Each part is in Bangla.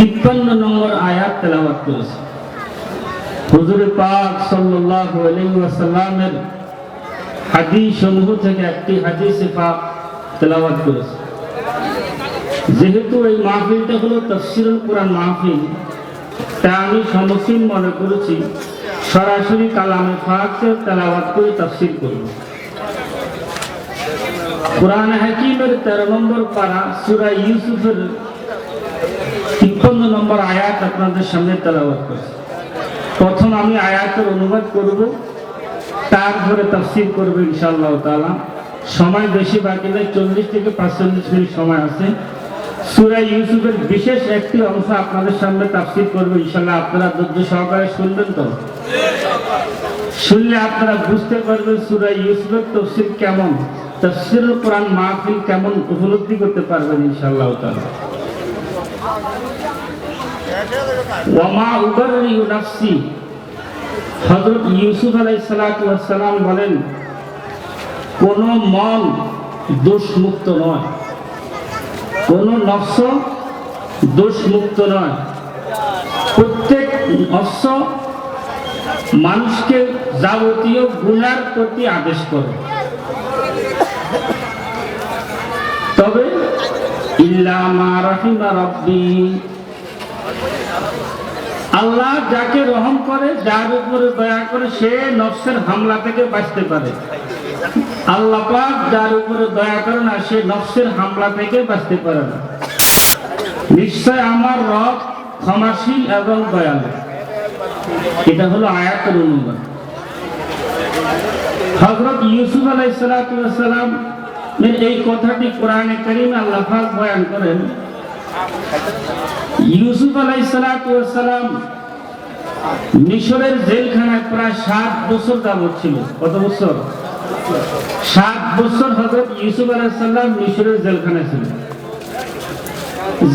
তিপ্পান্ন নম্বর আয়াত তেলাওয়াত করেছে। হুজুর পাক সাল্লাল্লাহু আলাইহি ওয়াসাল্লামের হাদিস সমূহ থেকে একটি হাদিসে পাক তেলাওয়াত করেছে। যেহেতু এই মাহফিলটা হলো তফসিরুল কোরআন মাহফিল, তা আমি সমসীম মনে করেছি, সরাসরি কালামে ফাঁককে তেলাওয়াত করে তফসিল করব। কোরআন হাকিমের তেরো নম্বর পারা সুরা ইউসুফের নম্বর আয়াত আপনাদের সামনে তেলাওয়াত করছি। প্রথম আমি আয়াতের অনুবাদ করব তারপরে তফসিল করব ইনশাআল্লাহ তাআলা। সময় বেশি বাকি নেই, চল্লিশ থেকে পাঁচচল্লিশ মিনিট সময় আছে। সুরা ইউসুফের বিশেষ একটি অংশ আপনাদের সামনে তাফসির করব ইনশাল্লাহ আপনারা ধৈর্য সহকারে শুনবেন তো। শুনলে আপনারা বুঝতে পারবেন সুরা ইউসুফের তফসির কেমন, তফসিরুল কোরআন মাহফিল কেমন উপলব্ধি করতে পারবেন ইনশাআল্লাহ তাআলা। ওয়ামা উবাররি নাফসি হযরত ইউসুফ ওয়াস সালাম বলেন, কোন মন নয়। কোন নফস নয়। প্রত্যেক নফস মানুষকে যাবতীয় গুনার প্রতি আদেশ করে। তবে ইল্লামা রাহিমা রব্বি। আল্লাহ যাকে রহম করে, যার উপরে দয়া করে, সে নফসের হামলা থেকে বাঁচতে পারে। আল্লাহ যার উপরে দয়া করে না সে নফসের হামলা থেকে বাঁচতে পারে না। নিশ্চয় আমার রব ক্ষমাশীল এবং দয়ালু। এটা হলো আয়াতের অনুবাদ হজরত ইউসুফ আলাইসালাম এই কথাটি কোরআনে করিম আল্লাহ বয়ান করেন ইউসুফ আলাইসালাম মিশরের জেলখানায় প্রায় সাত বছর যাবৎ ছিল। কত বছর? সাত বছর হজরত ইউসুফ আলাইসাল্লাম মিশরের জেলখানায় ছিল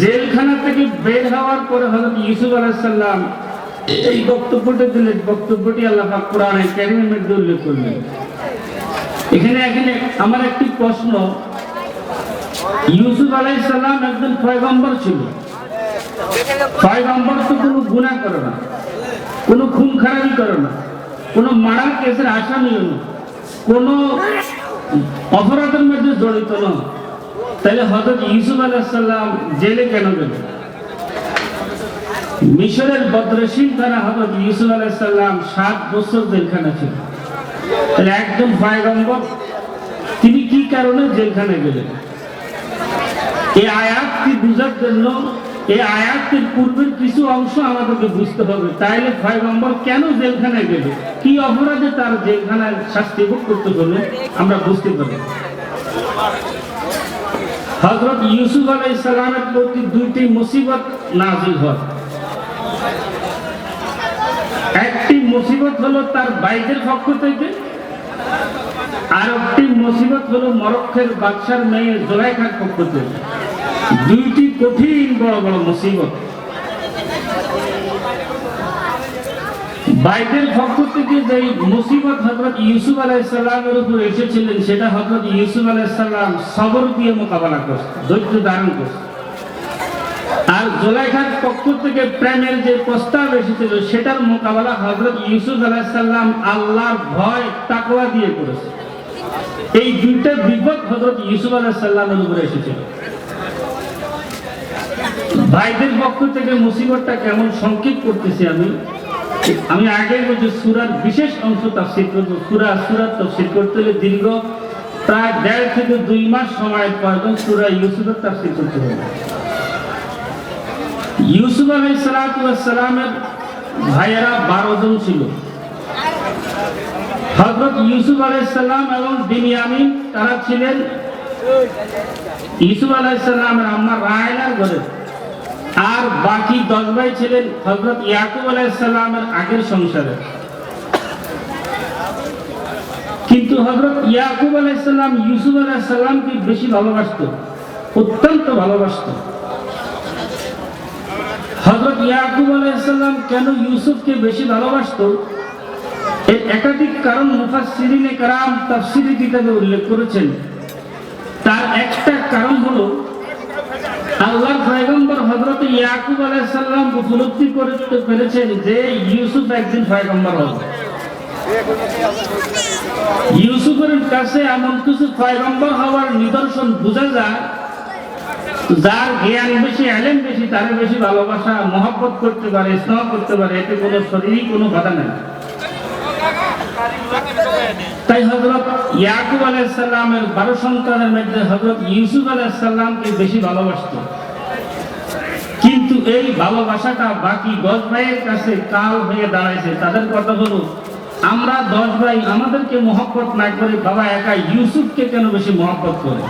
জেলখানা থেকে বের হওয়ার পরে হজরত ইউসুফ আলাইসাল্লাম এই বক্তব্যটা দিলেন। বক্তব্যটি আল্লাহ কোরআনে কারিমের উল্লেখ করলেন। এখানে এখানে আমার একটি প্রশ্ন ইউসুফ আলাইসাল্লাম একজন পয়গম্বর ছিল। পয়গম্বর তো কোনো গুণা করে না, কোনো খুন খারাপি করে না, কোনো মারার কেসের না, কোনো অপরাধের মধ্যে জড়িত নয় তাহলে হজরত ইউসুফ জেলে কেন গেল? মিশরের বদ্রশীল দ্বারা হজরত ইউসুফ আলাইসাল্লাম সাত বছর জেলখানা ছিল। তাহলে একজন পয়গম্বর, তিনি কি কারণে জেলখানে গেলেন? এই আয়াতটি বুঝার জন্য এই আয়াতের পূর্বের কিছু অংশ আমাদেরকে বুঝতে হবে। তাইলে পয়গম্বর কেন জেলখানে গেল? কি অপরাধে তার জেলখানায় শাস্তি ভোগ করতে আমরা বুঝতে পারি। হজরত ইউসুফ আলাই সালামের প্রতি দুইটি মুসিবত নাজিল হয়। একটি মুসিবত হলো তার বাইদের পক্ষ থেকে আর একটি মুসিবত হলো মরক্কের বাদশার মেয়ে জোলাইখার পক্ষ থেকে। দুইটি কঠিন বড় বড় মুসিবত। বাইদের পক্ষ থেকে যে মুসিবত হজরত ইউসুফ আলাইসাল্লামের উপর এসেছিলেন, সেটা হজরত ইউসুফ আলাইসাল্লাম সবর দিয়ে মোকাবেলা করছে, ধৈর্য ধারণ করছে। আর জোলাইখার পক্ষ থেকে প্রেমের যে প্রস্তাব এসেছিল, সেটার মোকাবেলা হজরত ইউসুফ আলাইসাল্লাম আল্লাহর ভয়, তাকওয়া দিয়ে করেছে। এই দুইটা বিপদ হজরত ইউসুফ আলাইসাল্লামের উপরে এসেছিল। ভাইদের পক্ষ থেকে মুসিবতটা কেমন সংকেত করতেছি আমি? আমি আগে বলছি সুরার বিশেষ অংশ তাফসির করব। সুরা সুরার তফসির করতে হলে দীর্ঘ প্রায় দেড় থেকে দুই মাস সময় প্রয়োজন সুরা ইউসুফের তাফসির করতে হবে ইউসুফ আলাই সালামের ভাইয়েরা বারো জন ছিল। হজরত ইউসুফ আলাইসাল্লাম এবং বিনিয়ামিন, তারা ছিলেন ইউসুফ আলাইসাল্লামের আম্মা রায়নার ঘরে। আর বাকি দশ ভাই ছিলেন হজরত ইয়াকুব আলাইসাল্লামের আগের সংসারে। কিন্তু হজরত ইয়াকুব আলাইসাল্লাম ইউসুফ আলাইসাল্লামকে বেশি ভালোবাসত, অত্যন্ত ভালোবাসত। হজরত ইয়াকুব আলাইসাল্লাম কেন ইউসুফকে বেশি ভালোবাসত? এর একাধিক কারণ মুফাসসিরিনে কারাম তাফসিরি কিতাবে উল্লেখ করেছেন। তার একটা কারণ হলো আল্লাহর পয়গম্বর হযরত ইয়াকুব আলাইহিস সালাম উপলব্ধি করতে পেরেছেন যে ইউসুফ একদিন পয়গম্বর হবে। ইউসুফের কাছে এমন কিছু পয়গম্বর হওয়ার নিদর্শন বোঝা যায়, যার জ্ঞান বেশি এলেম বেশি, তার বেশি ভালোবাসা, মহব্বত করতে পারে, স্নেহ করতে পারে, এতে কোনো শরীরই কোনো বাধা নেই। তাই হজরত ইয়াকুব আলাইসাল্লামের বারো সন্তানের মধ্যে হজরত ইউসুফ আলাইসাল্লামকে বেশি ভালোবাসত। কিন্তু এই ভালোবাসাটা বাকি দশ ভাইয়ের কাছে কাল হয়ে দাঁড়াইছে। তাদের কথা হলো, আমরা দশ ভাই আমাদেরকে মহব্বত না করে বাবা একা ইউসুফকে কেন বেশি মহব্বত করে?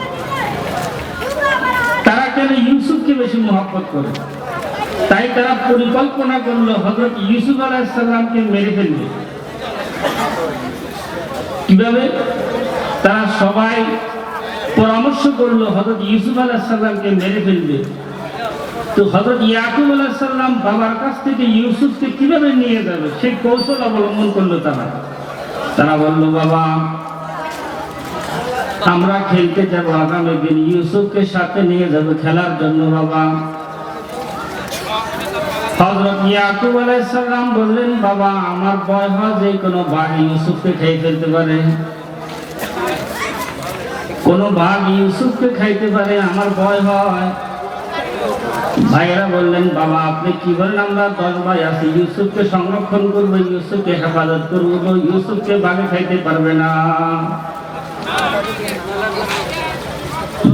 তারা কেন ইউসুফকে বেশি মহব্বত করে? তাই তারা পরিকল্পনা করল হজরত ইউসুফ আলাইসাল্লামকে মেরে ফেলবে। কীভাবে? তারা সবাই পরামর্শ করল হজরত ইউসুফ আলাহিসাল্লামকে মেরে ফেলবে। তো হজরত ইয়াকুব আলাহিসাল্লাম বাবার কাছ থেকে ইউসুফকে কীভাবে নিয়ে যাবে? সেই কৌশল অবলম্বন করল তারা। তারা বলল, বাবা, আমরা খেলতে যাব আগামী দিন। ইউসুফকে সাথে নিয়ে যাব খেলার জন্য, বাবা। হজরত ইয়াকুব আলাইসাল্লাম বললেন, বাবা, আমার ভয় হয় যে কোনো বাঘ ইউসুফকে খেয়ে ফেলতে পারে। কোন বাঘ ইউসুফকে খাইতে পারে, আমার ভয় হয়। ভাইয়েরা বললেন, বাবা, আপনি কি বলেন? আমরা দশ ভাই আছি, ইউসুফকে সংরক্ষণ করব, ইউসুফকে হেফাজত করব, ইউসুফকে বাঘে খাইতে পারবে না।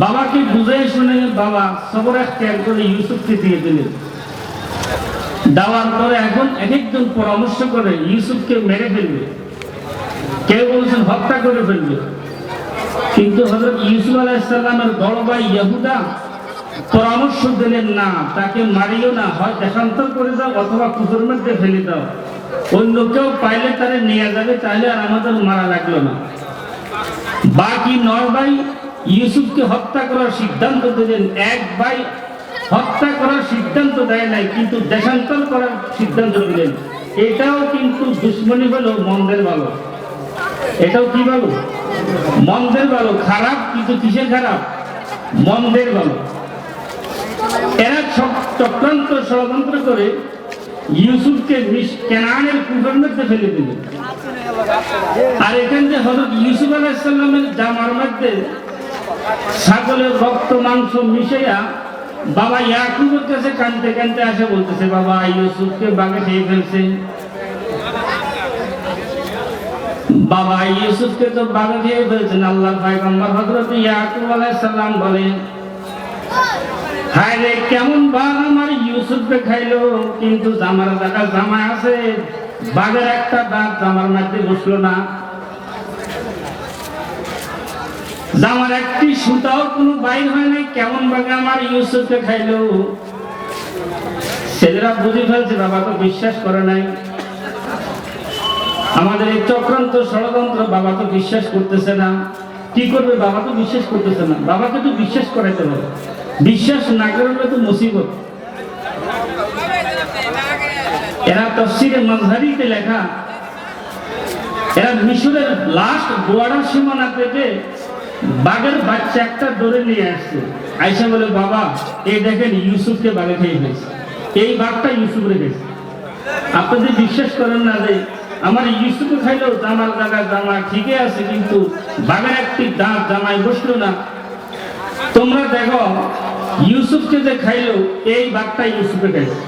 বাবাকে বুঝে শুনে, বাবা, সবর এক করে ইউসুফকে দিয়ে দিলেন দেওয়ার পরে এখন এক একজন পরামর্শ করে, ইউসুফকে মেরে ফেলবে। কেউ বলছেন, হত্যা করে ফেলবে। কিন্তু হজরত ইউসুফ আলাইসাল্লামের বড় ভাই ইয়াহুদা পরামর্শ দিলেন, না, তাকে মারিও না, হয় দেশান্তর করে দাও অথবা কুকুর মধ্যে ফেলে দাও। অন্য কেউ পাইলে তারে নিয়ে যাবে তাহলে আর আমাদের মারা লাগল না। বাকি নয় ভাই ইউসুফকে হত্যা করার সিদ্ধান্ত দিলেন। এক ভাই হত্যা করার সিদ্ধান্ত দেয় নাই, কিন্তু দেশান্তর করার সিদ্ধান্ত দিলেন। এটাও কিন্তু দুশ্মনী হলো মন্দের ভালো এটাও কি ভালো মন্দের ভালো খারাপ কিন্তু কিসের খারাপ? মন্দের ভালো এরা চক্রান্ত ষড়যন্ত্র করে ইউসুফকে কেনানের কুকুরের মধ্যে ফেলে দিলেন আর এখান থেকে হজরত ইউসুফ আলাইসাল্লামের জামার মধ্যে ছাগলের রক্ত, মাংস মিশাইয়া বাবা ইয়াকুবের কাছে কানতে কানতে আসে, বলতেছে, বাবা, ইউসুফকে বাগে খেয়ে ফেলছে। বাবা, ইউসুফকে তো বাগে খেয়ে ফেলছেন আল্লাহ পয়গম্বর হযরত ইয়াকুব আলাইহিস সালাম বলেন, হায় রে, কেমন বাঘ আমার ইউসুফকে খাইলো, কিন্তু জামার জায়গা জামা আছে, বাঘের একটা দাঁত জামার মধ্যে বসল না। জামার একটি সুতাও কোনো বাইর হয় নাই, কেমন বাঘে আমার ইউসুফকে খাইলো? ছেলেরা বুঝে ফেলছে, বাবা তো বিশ্বাস করে নাই। আমাদের এই চক্রান্ত ষড়যন্ত্র বাবা তো বিশ্বাস করতেছে না। কি করবে? বাবা তো বিশ্বাস করতেছে না। বাবাকে তো বিশ্বাস করাইতে হবে। বিশ্বাস না করলে তো মুসিবত। এরা তফসিরে মজহারিতে লেখা, এরা মিশরের লাস্ট গোয়াড়ার সীমানা থেকে বাঘের বাচ্চা একটা দৌড়ে নিয়ে আসছে। আইসা বলে, বাবা, এই দেখেন ইউসুফকে বাঘে খেয়ে ফেলছে। এই বাঘটা ইউসুফ রেখেছে আপনি বিশ্বাস করেন না যে আমার ইউসুফে খাইলেও জামার জায়গা জামা ঠিকই আছে, কিন্তু বাঘের একটি দাঁত জামায় বসল না। তোমরা দেখো, ইউসুফকে যে খাইলো, এই বাঘটা ইউসুফে খাইছে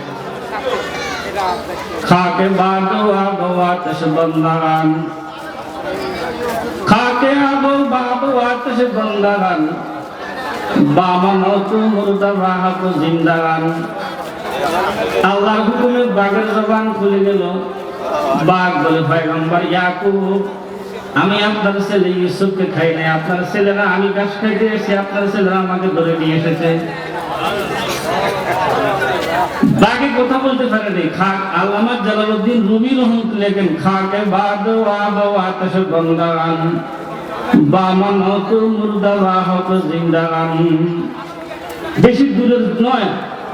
খাকে বাদো আবো আতশ বন্দাগান খাকে আবো বাবো আতশ বন্দাগান বামন তু মুর্দা বাহাক জিন্দাগান আল্লাহর হুকুমে বাঘের জবান খুলে গেল। বাঘ বলে, পয়গম্বর ইয়াকুব, আমি আপনার ছেলে ইউসুফকে খাই নাই। আপনার ছেলেরা আমি গাছ খাইতে এসে আপনার ছেলেরা আমাকে ধরে নিয়ে এসেছে। বাঘে কথা বলতে পারে নি খাক, আল্লামা জালালউদ্দিন রুমি রহমত লেখেন, খাকে বাদ আব আতশ গন্দাগান বামন তু মুর্দা বাহক জিন্দাগান। বেশি দূরের নয়,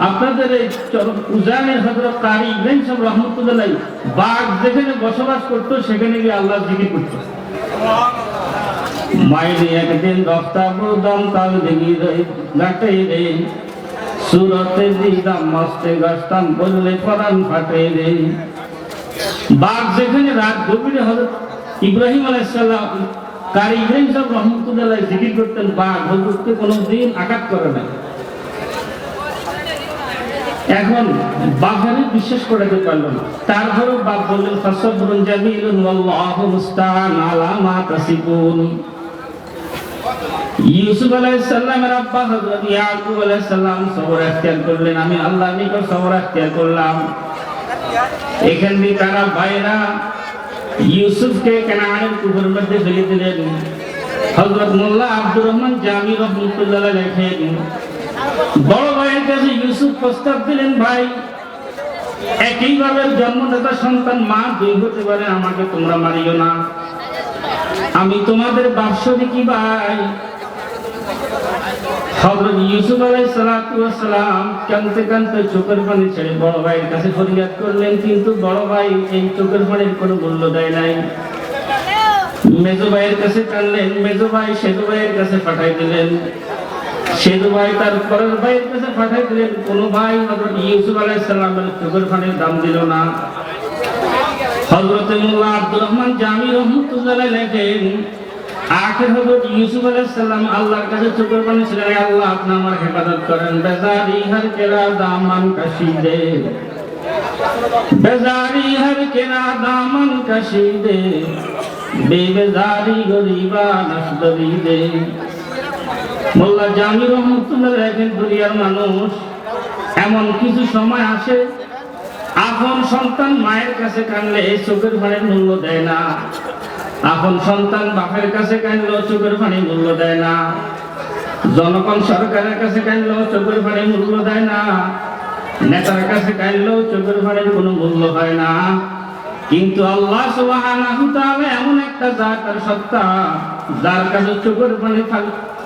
আপনাদের এই উজানের হজরত কারি ইব্রাহিম সাহেব রহমতুল্লাহ বাঘ যেখানে বসবাস করতো, সেখানে গিয়ে আল্লাহ জিকির করতো। মাইনে একদিন রফতা বুদম তাল গাটে রে সুরতে দিদাম মস্তে গাছতাম বললে পরাণ ফাটে রে। বাঘ যেখানে রাত গভীরে হজরত ইব্রাহিম আলাইসাল্লাম কার ইব্রাহিম সাহেব রহমতুল্লাহ জিকির করতেন, বাঘ হজরতকে কোনোদিন আঘাত করে না এখন বাঘারে বিশ্বাস করাতে পারল না। তারপরেও বাঘ বললেন, ফসবরুন জামিলুন ওয়াল্লাহু মুস্তাআন আলা মা তাসিফুন ইউসুফ আলাইহিস সালামের আব্বা হযরত ইয়াকুব আলাইহিস সবর ইখতিয়ার করলেন, আমি আল্লাহর নিকট সবর ইখতিয়ার করলাম। এখান দিয়ে তারা ভাইরা ইউসুফকে কেনানের কুকুর মধ্যে ফেলে দিলেন। হযরত মোল্লা আব্দুর রহমান জামি রহমতুল্লাহ লেখেন, বড় ভাইয়ের কাছে ইউসুফ প্রস্তাব দিলেন, ভাই একইভাবে জন্মদাতা সন্তান মা দুই হতে পারে, আমাকে তোমরা মারিও না। আমি তোমাদের বাৎসরিকী ভাই? হযরত ইউসুফ আলাইহিস সালাতু ওয়াস সালাম কাঁদতে কাঁদতে চোখের পানি ছেড়ে বড় ভাইয়ের কাছে ফরিয়াদ করলেন, কিন্তু বড় ভাই এই চোখের পানির কোনো মূল্য দেয় নাই। মেজো ভাইয়ের কাছে টানলেন মেজো ভাই সেজো ভাইয়ের কাছে পাঠাই দিলেন। সেজো ভাই তার পরের ভাইয়ের কাছে পাঠাই দিলেন, কোনো ভাই হযরত ইউসুফ আলাইহিস সালামের চোখের পানির দাম দিল না। হযরত মোল্লা আব্দুর রহমান জামি রহমতুল্লাহ লেখেন আখের ইউসুফ আল্লাহর কাছে চোখের পানি ছিলেন "হে আল্লাহ, আপনি আমার হেফাজত করেন। কেরা দামান কাশিদে। বেজারি কেরা দামান কাশিদে। বেবেজারি গরিবা দে মোল্লা জামি রহমতুল্লাহ লেখেন দুনিয়ার মানুষ, এমন কিছু সময় আসে, আপন সন্তান মায়ের কাছে কানলে এই চোখের পানির মূল্য দেয় না। আপন সন্তান বাপের কাছে কানলেও চোখের পানি মূল্য দেয় না। জনগণ সরকারের কাছে কানলেও চোখের পানি মূল্য দেয় না। নেতার কাছে কানলেও চোখের পানির কোনো মূল্য হয় না। কিন্তু আল্লাহ সুবহানাহু তাআলা এমন একটা জাত আর সত্তা, যার কাছে চোখের পানি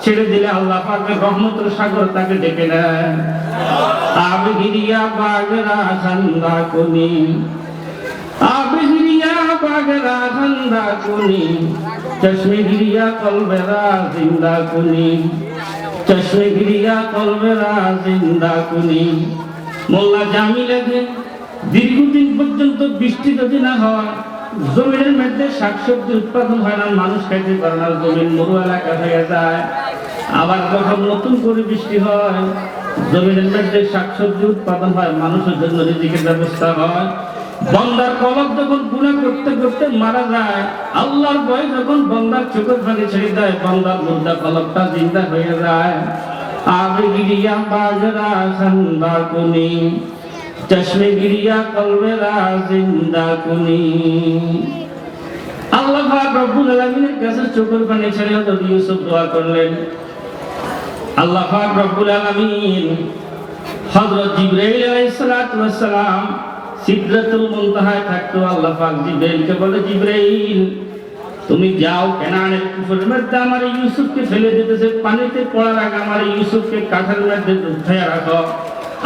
ছেড়ে দিলে আল্লাহ পাকের রহমতের সাগর তাকে ডেকে নেয়। আব গিরিয়া বাগরা খন্দা কুনি। আব বাগরা খন্দা কুনি, চশমে গিরিয়া কলবেরা জিন্দা কুনি। চশমে গিরিয়া কলবেরা জিন্দা কুনি। মোল্লা দীর্ঘদিন পর্যন্ত বৃষ্টি যদি না হয়, জমিনের মধ্যে শাকসবজি উৎপাদন হয় না, মানুষ খাইতে পারে না, জমিন মরু এলাকা হয়ে যায়। আবার যখন নতুন করে বৃষ্টি হয়, জমিনের মধ্যে শাকসবজি উৎপাদন হয়, মানুষের জন্য রিজিকের ব্যবস্থা হয়। বন্দার কলক যখন গুণা করতে করতে মারা যায়, আল্লাহর ভয় যখন বন্দার চোখের পানি ছেড়ে দেয়, বন্দার মুদ্রা কলকটা জিন্দা হয়ে যায়। আবে গিরিয়া বাজরা সন্দা কুনি, চশমে গিরিয়া কলবেরা জিন্দা কুনি। আল্লাহ রব্বুল আলামিনের কাছে চোখের পানি ছেড়ে হযরত ইউসুফ দোয়া করলেন। আল্লাহ রব্বুল আলামিন হযরত জিবরাইল আলাইহিস সালাম সিদরাতুল মুনতাহায় থাকতো আল্লাহ পাক জিবরাইলকে বলে জিবরাইল তুমি যাও কেনানের কুফরের মধ্যে আমার এই ইউসুফকে ফেলে দিতেছে পানিতে পড়ার আগে আমার এই ইউসুফকে কাঠের মধ্যে উঠাইয়া রাখো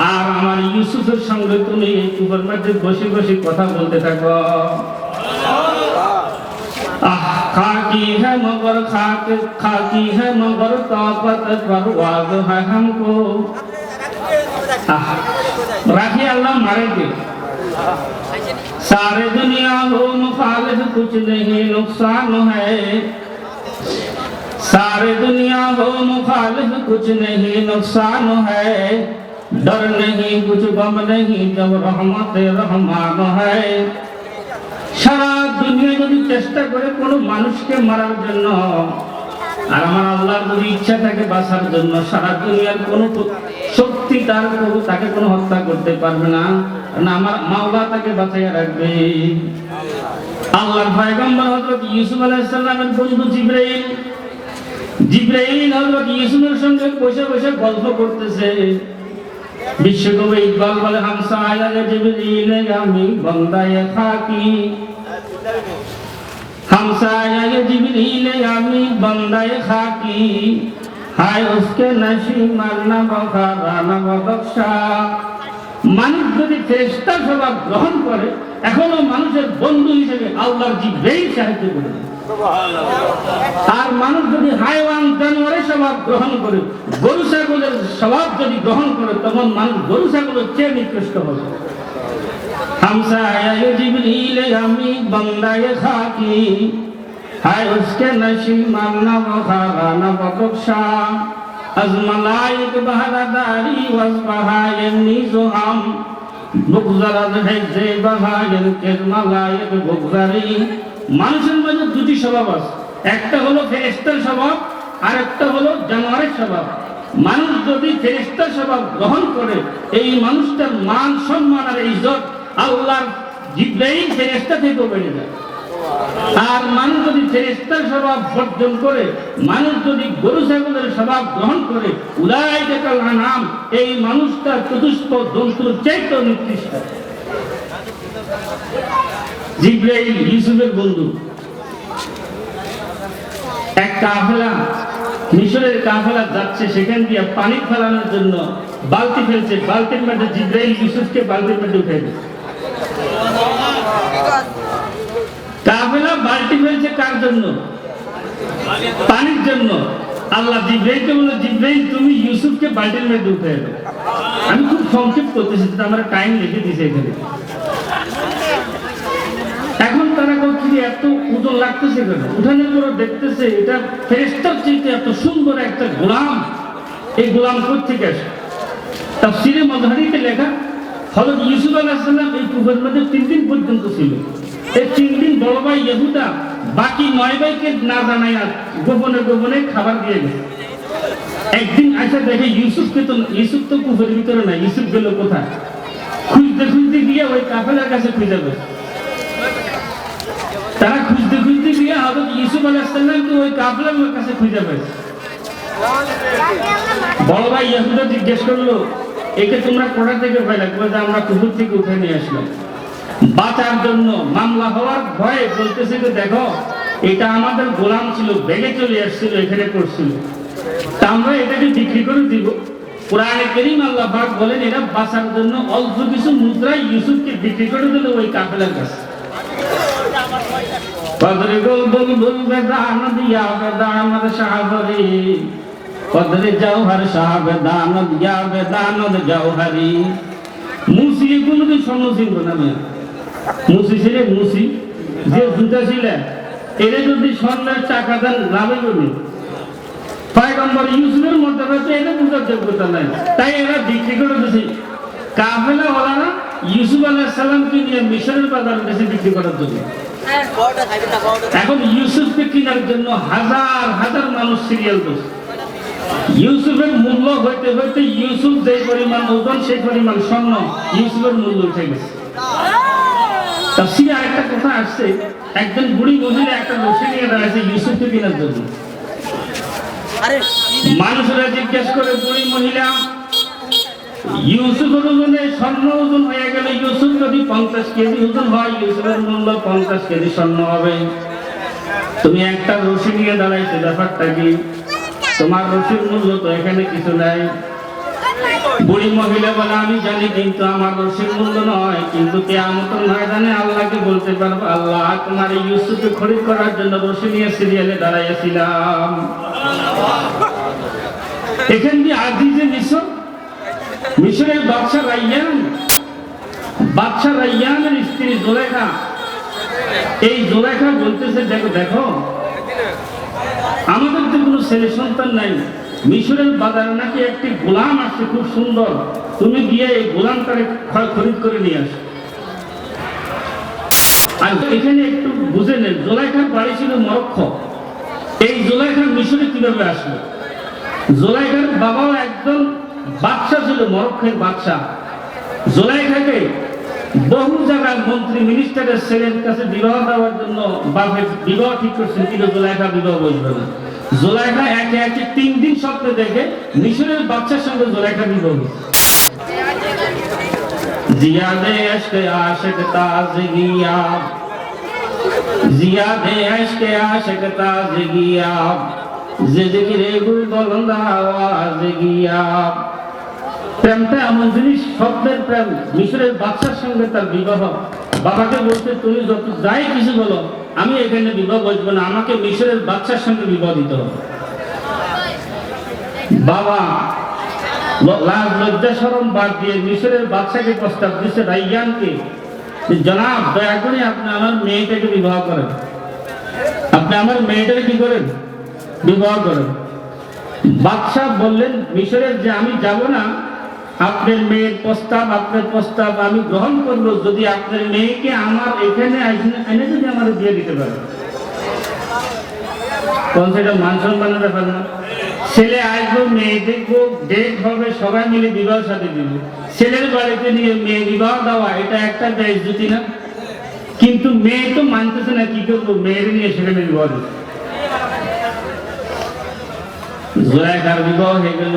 আর আমার ইউসুফের সঙ্গে তুমি এই কুফরের মধ্যে বসে বসে কথা বলতে থাকো आह, खाकी है मगर खाक खाकी है मगर ताकत परवाज है हमको आह, राखी अल्लाह मारे के सारे दुनिया हो मुखालिफ कुछ नहीं नुकसान है सारे दुनिया हो मुखालिफ कुछ नहीं नुकसान है डर नहीं कुछ गम नहीं जब रहमत रहमान है সারা দুনিয়া যদি চেষ্টা করে কোনো মানুষকে মারার জন্য আর আমার আল্লাহর যদি ইচ্ছা থাকে বাঁচার জন্য সারা দুনিয়ার কোনো শক্তি তার কোনো- তাকে কোনো হত্যা করতে পারবে না। কারণ আমার মাওলা তাকে বাঁচাইয়া রাখবে। আল্লাহর পয়গম্বর হযরত ইউসুফ আলাইহিস সালামের বন্ধু জিবরাইল। জিবরাইল হযরত ইউসুফের সঙ্গে বসে বসে গল্প করতেছে। বিশ্বকবি ইকবাল বলে, হামসা আয়া জিবরিল, আমি বন্দায়ে খাকি হামসা আয়া জিবরিল, আমি বন্দায়ে খাকি হায় উসকে নাসি মারনা বখা রানা বদকশা মানুষ যদি চেষ্টা সভা গ্রহণ করে, এখনও মানুষের বন্ধু হিসেবে আল্লাহর জিব্রেই সাহায্য করে আর মানুষ যদি হাইওয়ান জানোয়ারের স্বভাব গ্রহণ করে, গরু ছাগলের স্বভাব যদি গ্রহণ করে, তখন মানুষ গরু ছাগলের চেয়ে নিকৃষ্ট হবে। হামসা আয়া জিবরিল, আমি বান্দায়ে খাকি। ہے اس کے نشیمن نو خاغا نو بخشا از ملائک بہرداری وز بہائی نیزو ہم بغزرد حجے بہائی کر ملائک بغزری মানুষের মধ্যে দুটি স্বভাব আছে। একটা হলো ফেরেস্তার স্বভাব আর একটা হলো জানোয়ারের স্বভাব। মানুষ যদি ফেরেস্তার স্বভাব গ্রহণ করে, এই মানুষটার মান সম্মান আর ইজ্জত আল্লাহ জিব্রাহিম ফেরেস্তা থেকেও বেড়ে যায়। আর মানুষ যদি ফেরেস্তার স্বভাব বর্জন করে, মানুষ যদি গরু ছাগলের স্বভাব গ্রহণ করে উদায় নাম এই মানুষটা চতুষ্প জন্তুর চাইতে নিকৃষ্ট। জিব্রাইল, ইউসুফের বন্ধু। এক কাফেলা, মিশরের কাফেলা যাচ্ছে, সেখান দিয়ে পানি ফেলানোর জন্য বালতি ফেলছে। বালতির মধ্যে জিব্রাইল, ইউসুফকে বালতির মধ্যে উঠে দিচ্ছে বালতি কার জন্য? পানির জন্য। আল্লাহ জিব্রাইলকে বলে জিব্রাইল, তুমি ইউসুফকে বালতির মধ্যে উঠে এলো আমি খুব সংক্ষেপ করতেছি আমার টাইম লিখে দিছে এখানে। এখন তারা করছে এত ওজন লাগতেছে কেন? উঠানের পরে দেখতেছে এটা ফেরেস্তার চাইতে এত সুন্দর একটা গোলাম। এই গোলাম কোথেকে আসে? তাফসিরে মজহারিতে লেখা, হযরত ইউসুফ আলাইহিস সালাম এই কুফের মধ্যে তিন দিন পর্যন্ত ছিল। এই তিন দিন বড় ভাই ইহুদা বাকি নয় ভাইকে না জানাই আর গোপনে গোপনে খাবার দিয়ে গেছে একদিন আইসা দেখে ইউসুফকে তো ইউসুফ তো কুফের ভিতরে না ইউসুফ গেল কোথায়? খুঁজতে খুঁজতে গিয়ে ওই কাফেলার কাছে খুঁজে পেয়েছে তারা খুঁজতে খুঁজতে গিয়ে হযরত ইউসুফ আলাইহিস সালামকে ওই কাফেলার কাছে খুঁজে পেয়েছে বড় ভাই, ইহুদা জিজ্ঞেস করল, একে তোমরা কোথা থেকে লাগবে যে আমরা কুকুর থেকে উঠে নিয়ে আসলাম। বাঁচার জন্য মামলা হওয়ার ভয়ে বলতেছে যে, দেখো, এটা আমাদের গোলাম ছিল, বেগে চলে আসছিল এখানে করছিল। তা আমরা এটাকে বিক্রি করে দিব, কোরআনে করিম আল্লাহ পাক বলেন, এরা বাঁচার জন্য অল্প কিছু মুদ্রা ইউসুফকে বিক্রি করে দিল ওই কাফেলার কাছে। পদরিগুল বুলবুল বেদান দিয়া বেদানত শাহরি পদরে জওহর শাহ বেদানত দিয়া বেদানত জওহরি। মুসি কোনদিন স্বর্ণ ছিল না মুসি ছিলেন মুসি যে জুতা ছিলেন এরা যদি স্বর্ণের দেন লাভে করবে পয়গম্বর ইউসুফের মধ্যে এটা বুঝার যোগ্যতা নাই। তাই এরা বিক্রি করে দিয়েছে কাফেলা ওলারা ইউসুফ সালামকে নিয়ে মিশরের বাজারে বেশি বিক্রি করার জন্য। এখন ইউসুফকে কেনার জন্য হাজার হাজার মানুষ সিরিয়াল করছে। ইউসুফের মূল্য হইতে হইতে ইউসুফ যে পরিমাণ ওজন সেই পরিমাণ স্বর্ণ ইউসুফের মূল্য উঠে গেছে। তাফসিরে আরেকটা কথা আসছে। একজন বুড়ি মহিলা একটা রশি নিয়ে দাঁড়াইছে ইউসুফকে কেনার জন্য মানুষেরা জিজ্ঞেস করে বুড়ি মহিলা ইউসুফের ওজনে স্বর্ণ ওজন হয়ে গেলে ইউসুফ যদি পঞ্চাশ কেজি ওজন হয় ইউসুফের মূল্য পঞ্চাশ কেজি স্বর্ণ হবে। তুমি একটা রশি নিয়ে দাঁড়াইছে ব্যাপারটা কি? তোমার রশির মূল্য তো এখানে কিছু নাই। বুড়ি মহিলা বলে, আমি জানি কিন্তু আমার রশির মূল্য নয়, কিন্তু কেয়ামতের ময়দানে আল্লাহকে বলতে পারব, আল্লাহ তোমার ইউসুফকে খরিদ করার জন্য রশি নিয়ে সিরিয়ালে দাঁড়াইয়াছিলাম। এখান দিয়ে আজিজে মিশর, মিশরের বাদশা রাইয়ান বাদশা রাইয়ানের স্ত্রী জোলেখা এই জোলেখা বলতেছে, দেখো দেখো, আমাদের তো কোনো ছেলে সন্তান নাই। মিশরের বাজারে নাকি একটি গোলাম আসছে খুব সুন্দর। তুমি গিয়ে এই গোলাম খ- খরিদ করে নিয়ে আসো। আর এখানে একটু বুঝে নেন জোলাইখার বাড়ি ছিল মরক্ষ এই জোলাইখার মিশরে কীভাবে আসলো? জোলাইখার বাবাও একজন বাদশা ছিল মরক্ষের বাদশা। জোলাইখাকে বহু জায়গায় মন্ত্রী মিনিস্টারের ছেলের কাছে বিবাহ দেওয়ার জন্য বিবাহ ঠিক করছেন, কিন্তু জোলাইখা বিবাহ বসবে না। জোলাইখা একে একে তিন দিন স্বপ্নে দেখে মিশরের বাচ্চার সঙ্গে জোলাইখা বিবাহ। জিয়াদে আশকে আশক তাজগিয়া। জিয়াদে আশকে আশক তাজগিয়া। জিজিগিরে গুল বলন্দা আওয়াজ গিয়া প্রেমটা এমন জিনিস শব্দের প্রেম। মিশরের বাচ্চার সঙ্গে তার বিবাহ। বাবাকে বলতে তুমি যত যাই কিছু বলো আমি এখানে বিবাহ বসবো না, আমাকে মিশরের বাচ্চার সঙ্গে বিবাহ দিতে হবে। বাবা লাজ বাদ দিয়ে মিশরের বাচ্চাকে প্রস্তাব দিচ্ছে রাইয়ানকে জনাব, দয়া করে আপনি আমার মেয়েটাকে বিবাহ করেন। আপনি আমার মেয়েটাকে কি করেন? বিবাহ করেন। বাদশাহ বললেন, মিশরের যে আমি যাব না আপনার মেয়ের প্রস্তাব, আপনার প্রস্তাব আমি গ্রহণ করব যদি আপনার মেয়েকে আমার এখানে এনে যদি আমার বিয়ে দিতে পারে। সেটা মান ব্যাপার না। ছেলে আসব, মেয়ে দেখব হবে, সবাই মিলে বিবাহ সাথে দিব। ছেলের বাড়িতে নিয়ে মেয়ে বিবাহ দেওয়া, এটা একটা বেজুতি না? কিন্তু মেয়ে তো মানতেছে না, কি করব? মেয়ের নিয়ে সেখানে বিবাহ দিচ্ছে জোরাইকার বিবাহ হয়ে গেল?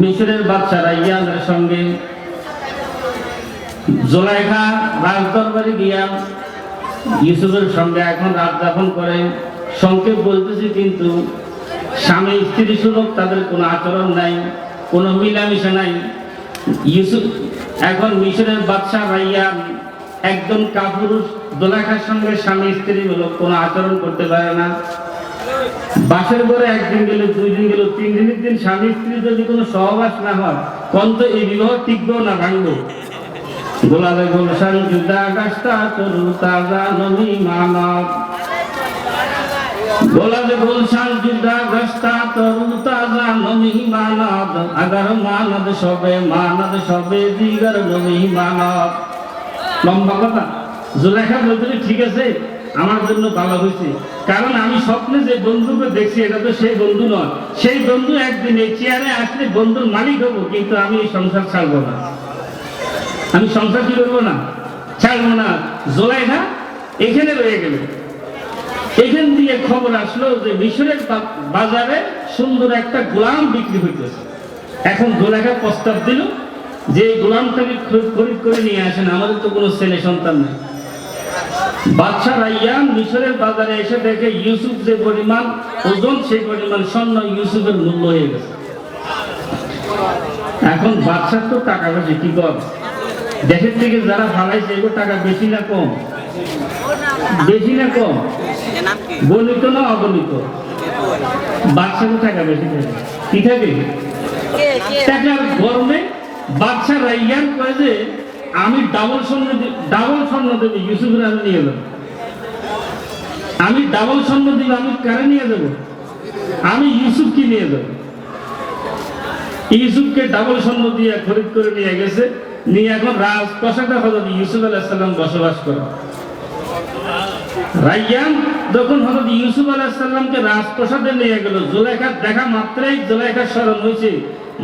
মিশরের বাচ্চারা ইয়াদের সঙ্গে। জোলাইখা রাজ দরবারে গিয়া ইউসুফের সঙ্গে এখন রাত যাপন করে। সংক্ষেপ বলতেছি কিন্তু, স্বামী, স্ত্রী সুলভ, তাদের কোনো আচরণ নাই, কোনো মিলামিশা নাই। ইউসুফ এখন মিশরের বাদশাহ রাইয়া একজন কাপুরুষ দোলাখার সঙ্গে স্বামী, স্ত্রী হলো কোনো আচরণ করতে পারে না। বাসের ঘরে একদিন গেল দুই দিন গেল তিন দিনের দিন স্বামী, স্ত্রী যদি কোনো সহবাস না হয় কোন তো এই বিবাহ না গোলশান জুদা গাছটা তরু, তাজা নবী মানব গোলালে গোলশান জুদা গাছটা তরু, তাজা নবী মানব আগার সবে, মানদ সবে, দিগার নবী মানব লম্বা কথা। জুলেখা বলতে ঠিক আছে? আমার জন্য ভালো হয়েছে। কারণ আমি স্বপ্নে যে বন্ধুকে দেখছি, এটা তো সেই বন্ধু নয়। সেই বন্ধু একদিন এই চেয়ারে আসলে বন্ধুর মালিক হব, কিন্তু আমি সংসার ছাড়বো না। আমি সংসার কি করব না? ছাড়বো না। জোলাইখা এখানে রয়ে গেল। এখান দিয়ে খবর আসলো যে মিশরের বাজারে সুন্দর একটা গোলাম বিক্রি হইতেছে। এখন জোলাইখা প্রস্তাব দিল যে গোলামটাকে খরিদ করে নিয়ে আসেন। আমাদের তো কোনো ছেলে সন্তান নেই। বাদশাহ রাইয়ান মিশরের বাজারে এসে দেখে ইউসুফ যে পরিমাণ ওজন সেই পরিমাণ স্বর্ণ ইউসুফের মূল্য হয়ে গেছে। এখন বাদশার তো টাকা বেশি কি কর? দেশের থেকে যারা ফালাইছে এগুলো টাকা বেশি না কম? বেশি না কম? গণিত না অগণিত? বাদশাকে টাকা বেশি থাকে। কি থাকে? টাকার গরমে বাদশা রাইয়ান কয়ে যে আমি ডাবল স্বর্ণ ডাবল স্বর্ণ দেবো ইউসুফের আমি নিয়ে যাব আমি ডাবল স্বর্ণ দিব আমি কারে নিয়ে যাব? আমি ইউসুফকে নিয়ে যাব। ইউসুফকে ডাবল স্বর্ণ দিয়ে খরিদ করে নিয়ে গেছে। নিয়ে এখন রাজপ্রসাদে হজরত ইউসুফ আলাইসাল্লাম বসবাস করে। রাইয়ান যখন হজরত ইউসুফ আলাইসাল্লামকে রাজপ্রসাদে নিয়ে গেল, জুলাইখার দেখা মাত্রাই জুলাইখার স্মরণ হয়েছে।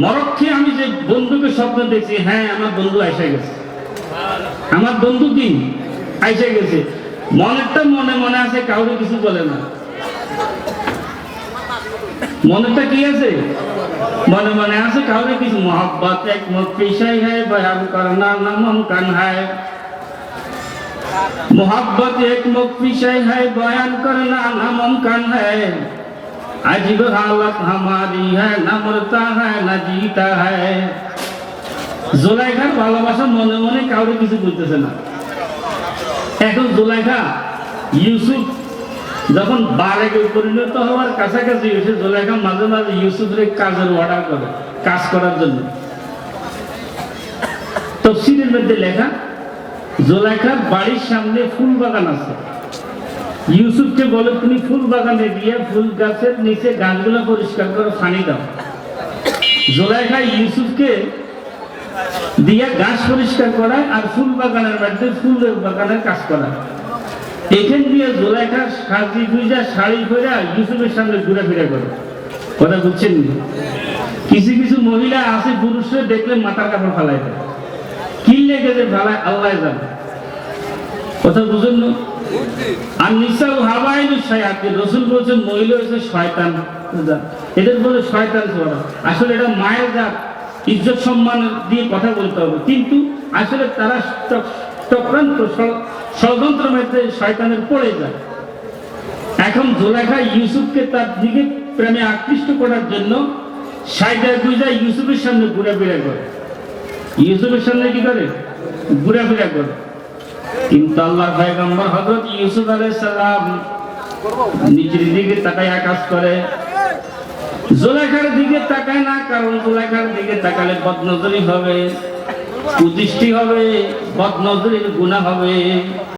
মরক্ষে আমি যে বন্ধুকে স্বপ্ন দেখছি হ্যাঁ আমার বন্ধু এসে গেছে। আমার বন্ধু কি আইসে গেছে মনেরটা মনে মনে আছে কাউকে কিছু বলে না মনেরটা কি আছে মনে মনে আছে কাউকে কিছু মোহাব্বত এক মত পেশাই হ্যায় বয়ান করনা না মুমকান হ্যায় मोहब्बत एक मुख विषय है बयान करना नामुमकिन है अजीब हालत हमारी है न मरता है न जीता है জোলাইখার ভালোবাসা মনে মনে কাউরে কিছু বলতেছে না। এখন জোলাইখা, ইউসুফ যখন বারেকে পরিণত হওয়ার কাছাকাছি এসে জোলাইখা মাঝে মাঝে ইউসুফের কাজের অর্ডার করে, কাজ করার জন্য। তফসিলের মধ্যে লেখা, জোলাইখার বাড়ির সামনে ফুল বাগান আছে। ইউসুফকে বলে, তুমি ফুল বাগানে গিয়ে ফুল গাছের নিচে গাছগুলো পরিষ্কার করে পানি দাও। জোলাইখা ইউসুফকে দিয়ে গাছ পরিষ্কার করায় আর ফুল বাগানের মধ্যে ফুলের বাগানের কাজ করা। এখান দিয়ে জোলাইখা সাজি গুইজা শাড়ি পরে ইউসুফের সামনে ঘুরে ফিরে করে। কথা বুঝছেন কিছু কিছু মহিলা আছে পুরুষরা দেখলে মাথার কাপড় ফালাই দেয়। কি লেগেছে ভালাই আল্লাহ জানে। কথা বুঝুন আর নিসাউ হাওয়াইলু শায়াতিন রসুল বলছেন, মহিলা হচ্ছে শয়তান। এদের বলে শয়তান আসলে এটা মায়ের জাত। ইজ্জত সম্মান দিয়ে কথা বলতে হবে। কিন্তু আসলে তারা চক- চক্রান্ত ষড়- ষড়যন্ত্র মধ্যে শয়তানের পড়ে যায়। এখন জোলেখা ইউসুফকে তার দিকে প্রেমে আকৃষ্ট করার জন্য সাইডা গুইজা ইউসুফের সামনে ঘুরে ফিরে করে। ইউসুফের সামনে কি করে? ঘুরে ফিরে করে। কিন্তু আল্লাহ পয়গম্বর হযরত ইউসুফ আলাইহিস সালাম নিচের দিকে তাকায় আকাশ করে। জুলেখার দিকে তাকায় না, কারণ জোলেখার দিকে তাকালে বদনজরি হবে কুদৃষ্টি হবে, বদনজরির গুণা হবে।